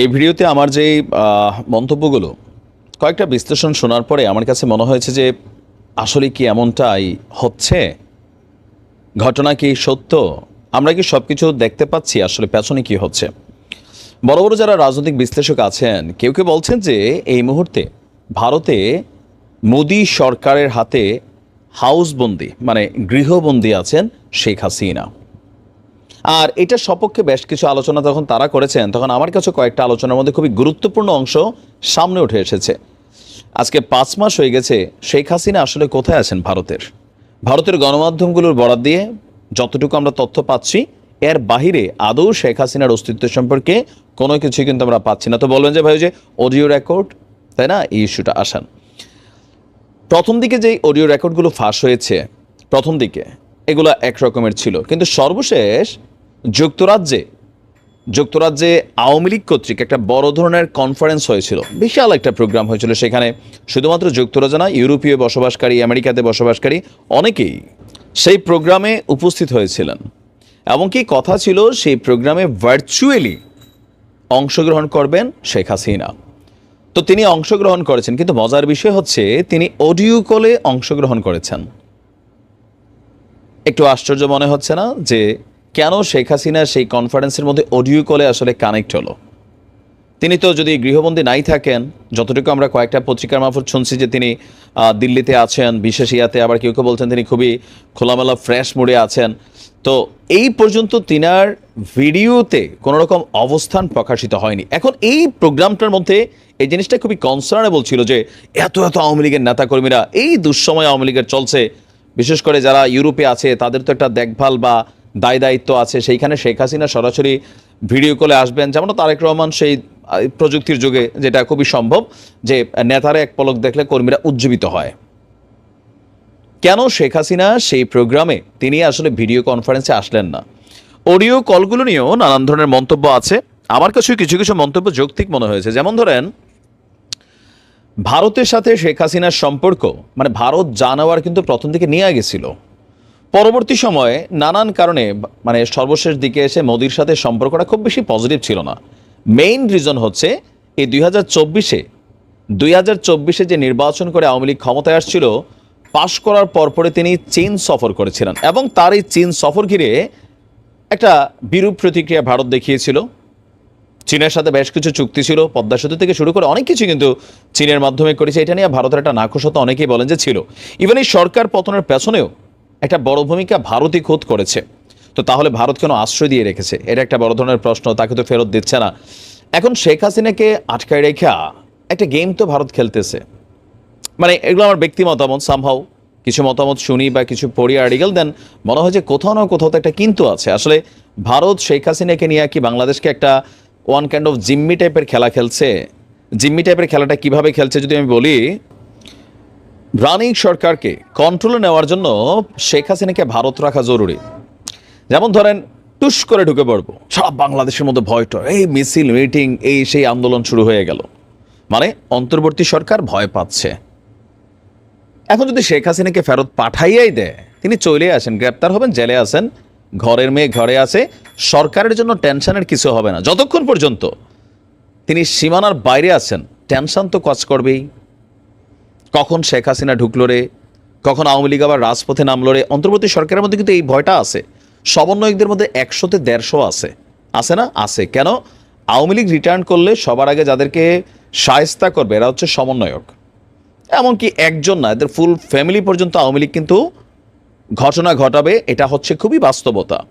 এই ভিডিওতে আমার যে মন্তব্যগুলো, কয়েকটা বিশ্লেষণ শোনার পরে আমার কাছে মনে হয়েছে যে, আসলে কি এমনটাই হচ্ছে? ঘটনা কি সত্য? আমরা কি সব কিছু দেখতে পাচ্ছি? আসলে পেছনে কি হচ্ছে? বড় বড় যারা রাজনৈতিক বিশ্লেষক আছেন, কেউ কেউ বলছেন যে, এই মুহূর্তে ভারতে মোদী সরকারের হাতে হাউসবন্দি মানে গৃহবন্দী আছেন শেখ হাসিনা। আর এটার সপক্ষে বেশ কিছু আলোচনা যখন তারা করেছেন, তখন আমার কাছে কয়েকটা আলোচনার মধ্যে খুবই গুরুত্বপূর্ণ অংশ সামনে উঠে এসেছে। আজকে পাঁচ মাস হয়ে গেছে, শেখ হাসিনা আসলে কোথায় আছেন ভারতের? ভারতের গণমাধ্যমগুলোর বরাদ দিয়ে যতটুকু আমরা তথ্য পাচ্ছি, এর বাহিরে আদৌ শেখ হাসিনার অস্তিত্ব সম্পর্কে কোনো কিছু কিন্তু আমরা পাচ্ছি না। তো বলবেন যে ভাই যে অডিও রেকর্ড তাই না? এই ইস্যুটা আসান। প্রথম দিকে যেই অডিও রেকর্ডগুলো ফাঁস হয়েছে, প্রথম দিকে এগুলো এক রকমের ছিল। কিন্তু সর্বশেষ যুক্তরাজ্যে যুক্তরাজ্যে আওয়ামী লীগ কর্তৃক একটা বড় ধরনের কনফারেন্স হয়েছিল। বিশাল একটা প্রোগ্রাম হয়েছিল সেখানে। শুধুমাত্র যুক্তরাজ্য না, ইউরোপীয় বসবাসকারী, আমেরিকাতে বসবাসকারী অনেকেই সেই প্রোগ্রামে উপস্থিত হয়েছিলেন। এমনকি কথা ছিল, সেই প্রোগ্রামে ভার্চুয়ালি অংশগ্রহণ করবেন শেখ হাসিনা। তো তিনি অংশগ্রহণ করেছেন, কিন্তু মজার বিষয় হচ্ছে তিনি অডিও কলে অংশগ্রহণ করেছেন। একটু আশ্চর্য মনে হচ্ছে না যে কেন শেখ হাসিনা সেই কনফারেন্সের মধ্যে অডিও কলে আসলে কানেক্ট হলো? তিনি তো যদি গৃহবন্দী নাই থাকেন, যতটুকু আমরা কয়েকটা পত্রিকার মারফত শুনছি যে তিনি দিল্লিতে আছেন বিশেষ ইয়াতে আবার কেউ কেউ বলছেন তিনি খুবই খোলামেলা ফ্রেশ মুডে আছেন। তো এই পর্যন্ত তিনার ভিডিওতে কোনো রকম অবস্থান প্রকাশিত হয়নি। এখন এই প্রোগ্রামটার মধ্যে এই জিনিসটা খুবই কনসার্নেবল ছিল যে এত এত আওয়ামী লীগের নেতাকর্মীরা, এই দুঃসময় আওয়ামী লীগের চলছে। বিশেষ করে যারা ইউরোপে আছে, তাদের তো একটা দেখভাল বা দায় দায়িত্ব আছে সেইখানে শেখ হাসিনা সরাসরি ভিডিও কলে আসবেন। যেমন তারেক রহমান সেই প্রযুক্তির যুগে যেটা খুবই সম্ভব যে নেতারা এক পলক দেখলে কর্মীরা উজ্জীবিত হয়। কেন শেখ হাসিনা সেই প্রোগ্রামে তিনি আসলে ভিডিও কনফারেন্সে আসলেন না? অডিও কলগুলো নিয়েও নানান ধরনের মন্তব্য আছে। আমার কাছে কিছু কিছু মন্তব্য যৌক্তিক মনে হয়েছে। যেমন ধরেন, ভারতের সাথে শেখ হাসিনার সম্পর্ক মানে ভারত জানাওয়ার কিন্তু প্রথম দিকে নিয়ে গেছিল। পরবর্তী সময়ে নানান কারণে মানে সর্বশেষ দিকে এসে মোদির সাথে সম্পর্কটা খুব বেশি পজিটিভ ছিল না। মেইন রিজন হচ্ছে, এই দুই হাজার চব্বিশে, দুই হাজার চব্বিশে যে নির্বাচন করে আওয়ামী লীগ ক্ষমতায় আসছিল, পাশ করার পরপরে তিনি চীন সফর করেছিলেন এবং তার এই চীন সফর ঘিরে একটা বিরূপ প্রতিক্রিয়া ভারত দেখিয়েছিল। চীনের সাথে বেশ কিছু চুক্তি ছিল, পদ্মা সেতু থেকে শুরু করে অনেক কিছু কিন্তু চীনের মাধ্যমে করেছে। এটা নিয়ে ভারতের একটা নাখোশতা অনেকেই বলেন যে ছিল। ইভেন এই সরকার পতনের পেছনেও একটা বড় ভূমিকা ভারতই খোদ করেছে। তো তাহলে ভারত কেন আশ্রয় দিয়ে রেখেছে? এটা একটা বড় ধরনের প্রশ্ন, তাকে তো ফেরত দিচ্ছে না। এখন শেখ হাসিনাকে আটকায় রেখা একটা গেম তো ভারত খেলতেছে। মানে এগুলো আমার ব্যক্তি মতামত সামহাও কিছু মতামত শুনি বা কিছু পড়ি আর্টিকেল দেন মনে হয় যে কোথাও না কোথাও তো একটা কিন্তু আছে। আসলে ভারত শেখ হাসিনাকে নিয়ে কি বাংলাদেশকে একটা ওয়ান কাইন্ড অফ জিম্মি টাইপের খেলা খেলছে? জিম্মি টাইপের খেলাটা কীভাবে খেলছে যদি আমি বলি রানিং সরকারকে কন্ট্রোলে নেওয়ার জন্য শেখ হাসিনাকে ভারত রাখা জরুরি। যেমন ধরেন, টুস করে ঢুকে পড়ব। সারা বাংলাদেশের মধ্যে ভয়টা এই মিছিল, মিটিং, এই সেই আন্দোলন শুরু হয়ে গেল। মানে অন্তর্বর্তী সরকার ভয় পাচ্ছে। এখন যদি শেখ হাসিনাকে ফেরত পাঠাইয়াই দেয়, তিনি চলে আসেন, গ্রেপ্তার হবেন, জেলে আসেন ঘরের মেয়ে ঘরে আছে, সরকারের জন্য টেনশনের কিছু হবে না। যতক্ষণ পর্যন্ত তিনি সীমানার বাইরে আছেন, টেনশন তো কাজ করবেই। কখন শেখ হাসিনা ঢুকলো রে? কখন আওয়ামী লীগ আবার রাজপথে নামলো রে? অন্তর্বর্তী সরকারের মধ্যে কিন্তু এই ভয়টা আছে। সমন্বয়কদের মধ্যে একশোতে দেড়শো আছে। আছে না? আছে। কেন? আওয়ামী লীগ রিটার্ন করলে সবার আগে যাদেরকে সায়স্তা করবে এরা হচ্ছে সমন্বয়ক। এমনকি একজন না, এদের ফুল ফ্যামিলি পর্যন্ত আওয়ামী লীগ কিন্তু ঘটনা ঘটাবে, এটা হচ্ছে খুবই বাস্তবতা।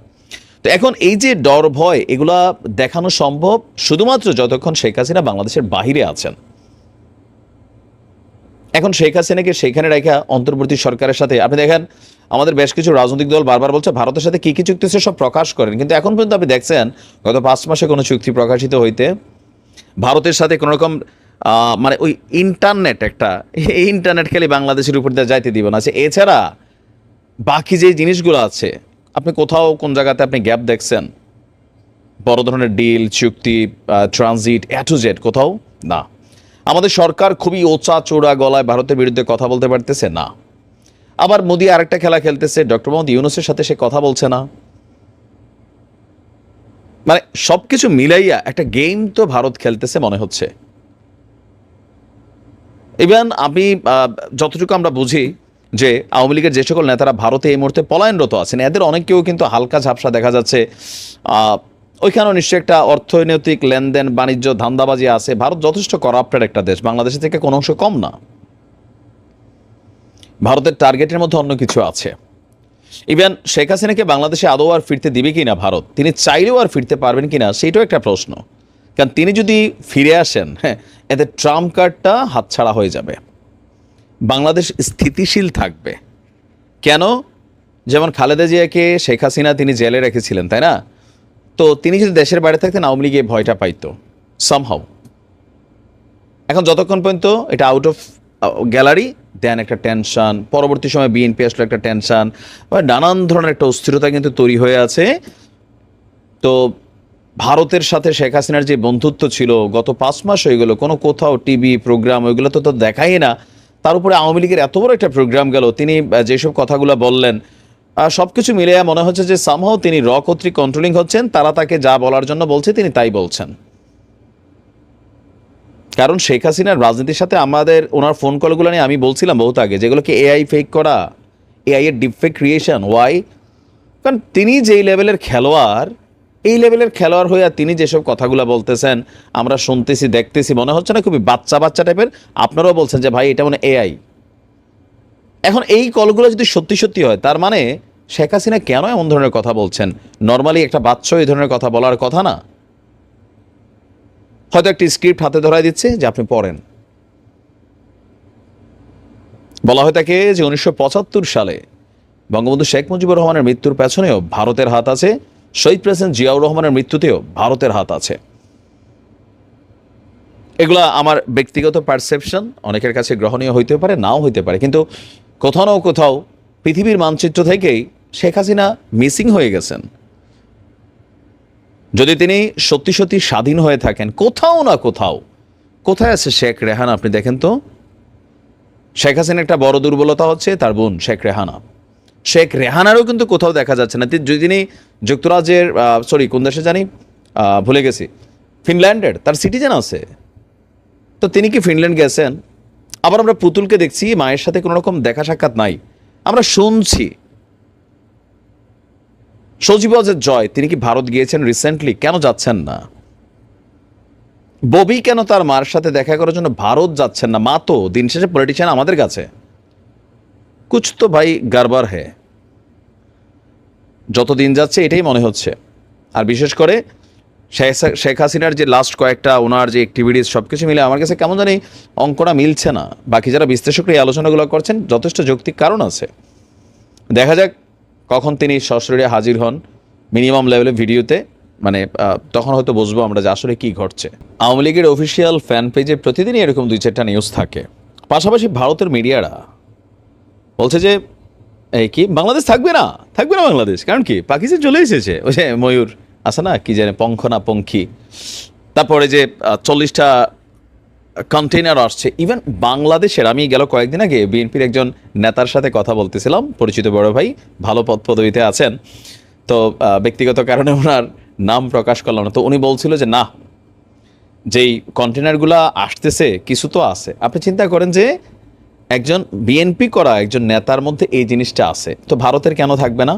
তো এখন এই যে ডর ভয় এগুলা দেখানো সম্ভব শুধুমাত্র যতক্ষণ শেখ হাসিনা বাংলাদেশের বাহিরে আছেন। এখন শেখ হাসিনাকে সেখানে রেখা অন্তর্বর্তী সরকারের সাথে। আপনি দেখেন, আমাদের বেশ কিছু রাজনৈতিক দল বারবার বলছে, ভারতের সাথে কি কি চুক্তি সব প্রকাশ করেন। কিন্তু এখন পর্যন্ত আপনি দেখছেন, গত পাঁচ মাসে কোনো চুক্তি প্রকাশিত হইতে ভারতের সাথে কোনো রকম মানে ওই ইন্টারনেট একটা, এই ইন্টারনেট খেলে বাংলাদেশের উপর দিয়ে যাইতে দিব না। আছে এছাড়া বাকি যে জিনিসগুলো আছে, আপনি কোথাও কোন জায়গাতে আপনি গ্যাপ দেখছেন? বড় ধরনের ডিল, চুক্তি ট্রানজিট, এ টু জেড কোথাও? না। আমাদের সরকার খুবই ওচা চোরা গলায় ভারতের বিরুদ্ধে কথা বলতে পারতেছে না। আবার মোদি আরেকটা খেলা খেলতেছে, ডক্টর মোহাম্মদ ইউনুসের সাথে সে কথা বলছে না। মানে সব কিছু মিলাইয়া একটা গেম তো ভারত খেলতেছে মনে হচ্ছে। ইভেন আমি যতটুকু আমরা বুঝি যে আওয়ামী লীগের যে সকল নেতারা ভারতে এই মুহূর্তে পলায়নরত আছেন, এদের অনেকেও কিন্তু হালকা ঝাপসা দেখা যাচ্ছে। ওইখানেও নিশ্চয়ই একটা অর্থনৈতিক লেনদেন, বাণিজ্য, ধান্দাবাজি আছে। ভারত যথেষ্ট করাপ্টেড একটা দেশ। বাংলাদেশের থেকে কোনো অংশ কম না। ভারতের টার্গেটের মধ্যে অন্য কিছু আছে। ইভেন শেখ হাসিনাকে বাংলাদেশে আদৌ আর ফিরতে দিবে কি না ভারত? তিনি চাইলেও আর ফিরতে পারবেন কিনা, সেটাও একটা প্রশ্ন। কারণ তিনি যদি ফিরে আসেন হ্যাঁ এতে ট্রাম্প কার্ডটা হাতছাড়া হয়ে যাবে। বাংলাদেশ স্থিতিশীল থাকবে। কেন? যেমন খালেদা জিয়াকে শেখ হাসিনা তিনি জেলে রেখেছিলেন, তাই না? তো তিনি যদি দেশের বাইরে থাকতেন, আওয়ামী লীগে ভয়টা পাইতো সামহাও এখন যতক্ষণ পর্যন্ত এটা আউট অফ গ্যালারি দেন একটা টেনশন পরবর্তী সময় বিএনপি আসলো, একটা টেনশন নানান ধরনের একটা অস্থিরতা কিন্তু তৈরি হয়ে আছে। তো ভারতের সাথে শেখ হাসিনার যে বন্ধুত্ব ছিল, গত পাঁচ মাস হয়ে গেল, কোনো কোথাও টিভি প্রোগ্রাম ওইগুলো তো তো দেখাই না। তার উপরে আওয়ামী লীগের এত বড় একটা প্রোগ্রাম গেল, তিনি যেসব কথাগুলো বললেন সব কিছু মিলিয়ে মনে হচ্ছে যে সামহাও তিনি র কর্তৃক কন্ট্রোলিং হচ্ছেন, তারা তাকে যা বলার জন্য বলছে তিনি তাই বলছেন। কারণ শেখ হাসিনার রাজনীতির সাথে আমাদের ওনার ফোন কলগুলো নিয়ে আমি বলছিলাম বহুত আগে যেগুলোকে এআই ফেক করা এআই এর ডিপ ফেক ক্রিয়েশন ওয়াই কারণ তিনি যেই লেভেলের খেলোয়াড়, এই লেভেলের খেলোয়াড় হয়ে আর তিনি যেসব কথাগুলো বলতেছেন, আমরা শুনতেছি, দেখতেছি, মনে হচ্ছে না খুবই বাচ্চা বাচ্চা টাইপের আপনারাও বলছেন যে ভাই এটা মানে এআই এখন এই কলগুলো যদি সত্যি সত্যি হয়, তার মানে শেখ হাসিনা কেন এমন ধরনের কথা বলছেন? নর্মালি একটা বাচ্চা এই ধরনের কথা বলার কথা না। হয়তো একটি স্ক্রিপ্ট হাতে ধরাই দিচ্ছে যে আপনি পড়েন। বলা হয় তাকে যে উনিশশো পঁচাত্তর সালে বঙ্গবন্ধু শেখ মুজিবুর রহমানের মৃত্যুর পেছনেও ভারতের হাত আছে, শহীদ প্রেসিডেন্ট জিয়াউর রহমানের মৃত্যুতেও ভারতের হাত আছে। এগুলা আমার ব্যক্তিগত পারসেপশন অনেকের কাছে গ্রহণীয় হইতে পারে, নাও হইতে পারে, কিন্তু কোথাও না কোথাও পৃথিবীর মানচিত্র থেকেই শেখ হাসিনা মিসিং হয়ে গেছেন। যদি তিনি সত্যি সত্যি স্বাধীন হয়ে থাকেন, কোথাও না কোথাও, কোথায় আছে শেখ রেহানা আপনি দেখেন তো? শেখ হাসিনার একটা বড় দুর্বলতা হচ্ছে তার বোন শেখ রেহানা। শেখ রেহানারও কিন্তু কোথাও দেখা যাচ্ছে না। যদি তিনি যুক্তরাজ্যের সরি কোন দেশে জানি ভুলে গেছি, ফিনল্যান্ডের, তার সিটিজেন আছে। তো তিনি কি ফিনল্যান্ড গেছেন? আবার আমরা পুতুলকে দেখছি, মায়ের সাথে কোনো রকম দেখা সাক্ষাৎ নাই। আমরা শুনছি। সজীব সজীবজের জয়, তিনি কি ভারত গিয়েছেন রিসেন্টলি কেন যাচ্ছেন না? ববি কেন তার মার সাথে দেখা করার জন্য ভারত যাচ্ছেন না? মা তো, দিন শেষে পলিটিশিয়ান আমাদের কাছে। কুছ তো ভাই গারবার হে যত দিন যাচ্ছে এটাই মনে হচ্ছে। আর বিশেষ করে শেখ- হাসিনার যে লাস্ট কয়েকটা ওনার যে অ্যাক্টিভিটিস সব কিছু মিলে আমার কাছে কেমন জানি অঙ্কটা মিলছে না। বাকি যারা বিশ্লেষকরা এই আলোচনাগুলো করছেন, যথেষ্ট যৌক্তিক কারণ আছে। দেখা যাক কখন তিনি সশরীরে হাজির হন। মিনিমাম লেভেলে ভিডিওতে মানে তখন হয়তো বুঝব আমরা যে আসলে কী ঘটছে। আওয়ামী লীগের অফিসিয়াল ফ্যান পেজে প্রতিদিনই এরকম দুই চারটা নিউজ থাকে। পাশাপাশি ভারতের মিডিয়ারা বলছে যে, এই কি? বাংলাদেশ থাকবে না? থাকবে না বাংলাদেশ? কারণ কি? পাকিস্তান চলে এসেছে। ওই যে ময়ূর। আছে না? কি জানে পঙ্খ না পঙ্খী তারপরে যে চল্লিশটা কন্টেইনার আসছে ইভেন বাংলাদেশের, আমি গেল কয়েকদিন আগে বিএনপির একজন নেতার সাথে কথা বলতেছিলাম, পরিচিত বড় ভাই, ভালো পদ পদবিতে আছেন। তো ব্যক্তিগত কারণে ওনার নাম প্রকাশ করলাম না। তো উনি বলছিল যে, না, যেই কন্টেনারগুলো আসতেছে, কিছু তো আছে। আপনি চিন্তা করেন যে, একজন বিএনপি করা একজন নেতার মধ্যে এই জিনিসটা আছে। তো ভারতের কেন থাকবে না?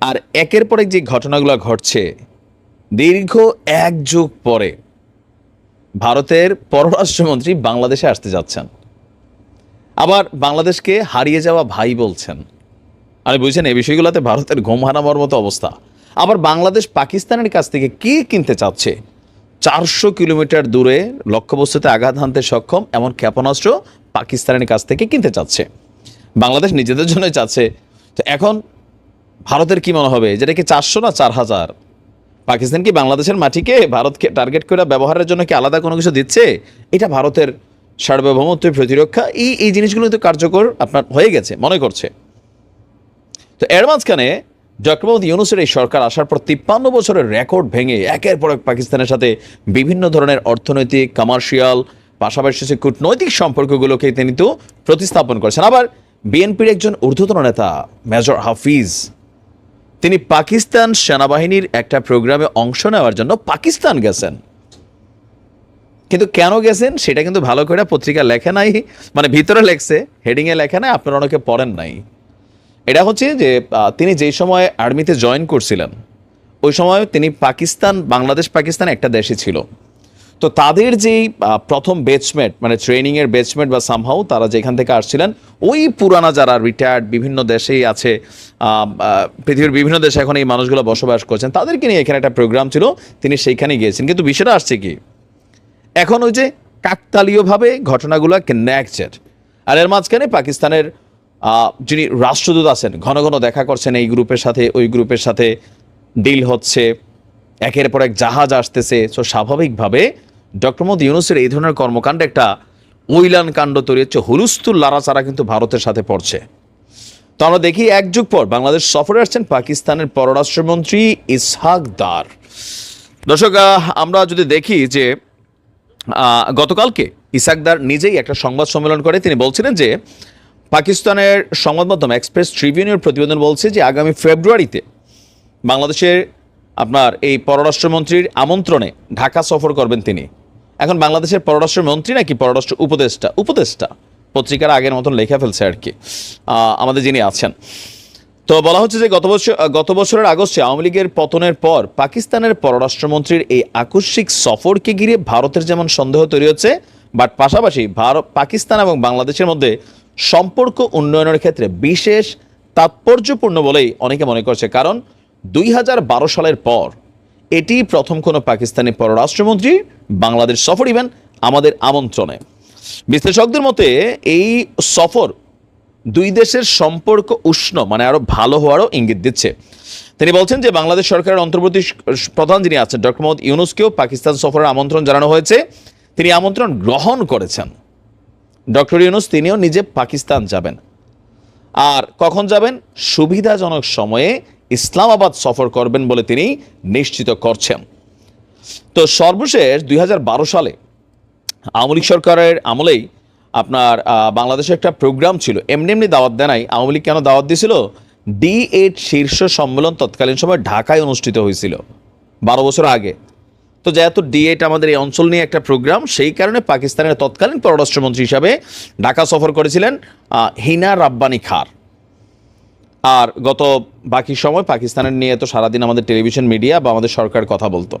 আর একের পর এক যে ঘটনাগুলো ঘটছে, দীর্ঘ এক যুগ পরে ভারতের পররাষ্ট্রমন্ত্রী বাংলাদেশে আসতে যাচ্ছেন। আবার বাংলাদেশকে হারিয়ে যাওয়া ভাই বলছেন। আমি বুঝছেন এই বিষয়গুলোতে ভারতের ঘুম হারানোর মতো অবস্থা। আবার বাংলাদেশ পাকিস্তানের কাছ থেকে কি কিনতে চাচ্ছে? চারশো কিলোমিটার দূরে লক্ষ্যবস্তুতে আঘাত হানতে সক্ষম এমন ক্ষেপণাস্ত্র পাকিস্তানের কাছ থেকে কিনতে চাচ্ছে। বাংলাদেশ নিজেদের জন্যই চাচ্ছে। তো এখন ভারতের কি মনে হবে? যেটা কি চারশো না চার হাজার? পাকিস্তান কি বাংলাদেশের মাটিকে ভারতকে টার্গেট করে ব্যবহারের জন্য কি আলাদা কোনো কিছু দিচ্ছে? এটা ভারতের সার্বভৌমত্ব প্রতিরক্ষা, এই এই জিনিসগুলো তো কার্যকর আপনার হয়ে গেছে, মনে করছে। তো এর মাঝখানে ডক্টর মোহাম্মদ ইউনুসের এই সরকার আসার পর তিপ্পান্ন বছরের রেকর্ড ভেঙে একের পর এক পাকিস্তানের সাথে বিভিন্ন ধরনের অর্থনৈতিক কমার্শিয়াল পাশাপাশি সে কূটনৈতিক সম্পর্কগুলোকে তিনি তো প্রতিস্থাপন করেছেন। আবার বিএনপির একজন ঊর্ধ্বতন নেতা, মেজর হাফিজ তিনি পাকিস্তান সেনাবাহিনীর একটা প্রোগ্রামে অংশ নেওয়ার জন্য পাকিস্তান গেছেন। কিন্তু কেন গেছেন সেটা কিন্তু ভালো করে পত্রিকা লেখা নাই মানে ভিতরে লেখছে হেডিংয়ে লেখে নাই, আপনারা অনেকে পড়েন নাই। এটা হচ্ছে যে তিনি যেই সময় আর্মিতে জয়েন করছিলেন, ওই সময় তিনি পাকিস্তান বাংলাদেশ পাকিস্তান একটা দেশে ছিল। তো তাদের যেই প্রথম বেচমেট মানে ট্রেনিংয়ের বেচমেট বা সামহাও তারা যেখান থেকে আসছিলেন, ওই পুরানা যারা রিটায়ার্ড বিভিন্ন দেশেই আছে পৃথিবীর বিভিন্ন দেশে এখন এই মানুষগুলো বসবাস করছেন, তাদেরকে নিয়ে এখানে একটা প্রোগ্রাম ছিল, তিনি সেইখানে গিয়েছেন। কিন্তু বিষয়টা আসছে কি? এখন ওই যে কাকতালীয়ভাবে ঘটনাগুলো নেকচের আর এর মাঝখানে পাকিস্তানের যিনি রাষ্ট্রদূত আছেন, ঘন ঘন দেখা করছেন এই গ্রুপের সাথে, ওই গ্রুপের সাথে ডিল হচ্ছে, একের পর এক জাহাজ আসতেছে। তো স্বাভাবিকভাবে ডক্টর মোহাম্মদ ইউনুসের এই ধরনের কর্মকাণ্ড একটা ওইলান কাণ্ড তৈরি হচ্ছে। হুলুস্তুল লাড়াচাড়া কিন্তু ভারতের সাথে পড়ছে। তো আমরা দেখি এক যুগ পর বাংলাদেশ সফরে আসছেন পাকিস্তানের পররাষ্ট্রমন্ত্রী ইসহাক দার। দর্শক আমরা যদি দেখি যে গতকালকে ইসাকদার নিজেই একটা সংবাদ সম্মেলন করে। তিনি বলছিলেন যে, পাকিস্তানের সংবাদ মাধ্যম এক্সপ্রেস ট্রিবিউনের প্রতিবেদন বলছে যে, আগামী ফেব্রুয়ারিতে বাংলাদেশের আপনার এই পররাষ্ট্রমন্ত্রীর আমন্ত্রণে ঢাকা সফর করবেন তিনি। এখন বাংলাদেশের পররাষ্ট্রমন্ত্রী নাকি পররাষ্ট্র উপদেষ্টা? উপদেষ্টা। পত্রিকার আগের মতন লেখা ফেলছে আর কি। আমাদের যিনি আছেন। তো বলা হচ্ছে যে গত বছর, গত বছরের আগস্টে আওয়ামী লীগের পতনের পর পাকিস্তানের পররাষ্ট্রমন্ত্রীর এই আকস্মিক সফরকে ঘিরে ভারতের যেমন সন্দেহ তৈরি হচ্ছে, বাট পাশাপাশি ভারত, পাকিস্তান এবং বাংলাদেশের মধ্যে সম্পর্ক উন্নয়নের ক্ষেত্রে বিশেষ তাৎপর্যপূর্ণ বলেই অনেকে মনে করছে। কারণ দুই হাজার বারো সালের পর এটি প্রথম কোনো পাকিস্তানি পররাষ্ট্রমন্ত্রী বাংলাদেশ সফর ইভেন আমাদের আমন্ত্রণে। বিশ্লেষকদের মতে, এই সফর দুই দেশের সম্পর্ক উষ্ণ মানে আরও ভালো হওয়ারও ইঙ্গিত দিচ্ছে। তিনি বলছেন যে, বাংলাদেশ সরকারের অন্তর্বর্তী প্রধান যিনি আছেন, ডক্টর মোহাম্মদ ইউনুসকেও পাকিস্তান সফরের আমন্ত্রণ জানানো হয়েছে। তিনি আমন্ত্রণ গ্রহণ করেছেন। ডক্টর ইউনুস, তিনিও নিজে পাকিস্তান যাবেন। আর কখন যাবেন? সুবিধাজনক সময়ে ইসলামাবাদ সফর করবেন বলে তিনি নিশ্চিত করছেন। তো সর্বশেষ দুই হাজার বারো সালে আওয়ামী সরকারের আমলেই আপনার বাংলাদেশে একটা প্রোগ্রাম ছিল। এমনি এমনি দাওয়াত দেয় নাই। আওয়ামী লীগ কেন দাওয়াত দিয়েছিল? ডি এইট শীর্ষ সম্মেলন তৎকালীন সময় ঢাকায় অনুষ্ঠিত হয়েছিল, বারো বছর আগে। তো যেহেতু ডি এইট আমাদের এই অঞ্চল নিয়ে একটা প্রোগ্রাম, সেই কারণে পাকিস্তানের তৎকালীন পররাষ্ট্রমন্ত্রী হিসাবে ঢাকা সফর করেছিলেন হিনা রাব্বানি খার। আর গত বাকি সময় পাকিস্তানের নিয়ে তো সারাদিন আমাদের টেলিভিশন মিডিয়া বা আমাদের সরকার কথা বলতো।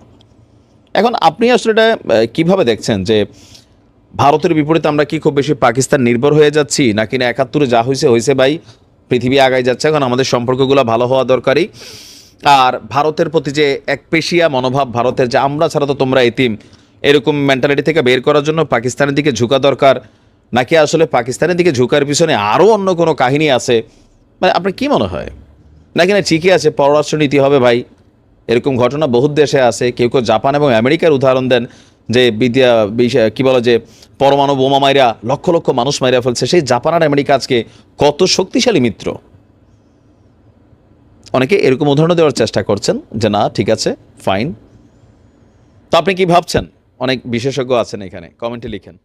এখন আপনি আসলে এটা কীভাবে দেখছেন যে ভারতের বিপরীতে আমরা কি খুব বেশি পাকিস্তান নির্ভর হয়ে যাচ্ছি, নাকি না একাত্তরে যা হয়েছে হয়েছে ভাই, পৃথিবী আগায় যাচ্ছে, এখন আমাদের সম্পর্কগুলো ভালো হওয়া দরকারই। আর ভারতের প্রতি যে এক পেশিয়া মনোভাব, ভারতের যে আমরা ছাড়া তো তোমরা এতিম, এরকম মেন্টালিটি থেকে বের করার জন্য পাকিস্তানের দিকে ঝুঁকা দরকার, নাকি আসলে পাকিস্তানের দিকে ঝুঁকার পিছনে আরও অন্য কোনো কাহিনী আছে মানে আপনার কি মনে হয়? নাকি না, ঠিকই আছে পররাষ্ট্রনীতি হবে ভাই। এরকম ঘটনা বহুত দেশে আছে। কেউ কেউ জাপান এবং আমেরিকার উদাহরণ দেন যে বিদ্যা কি বলে যে, পরমাণু বোমা মাইরা, লক্ষ লক্ষ মানুষ মাইরা ফেলছে। সেই জাপান আর আমেরিকা আজকে কত শক্তিশালী মিত্র? অনেকে এরকম উদাহরণ দেওয়ার চেষ্টা করছেন যে, না, ঠিক আছে ফাইন তো আপনি কি ভাবছেন? অনেক বিশেষজ্ঞ আছেন এখানে, কমেন্টে লিখেন।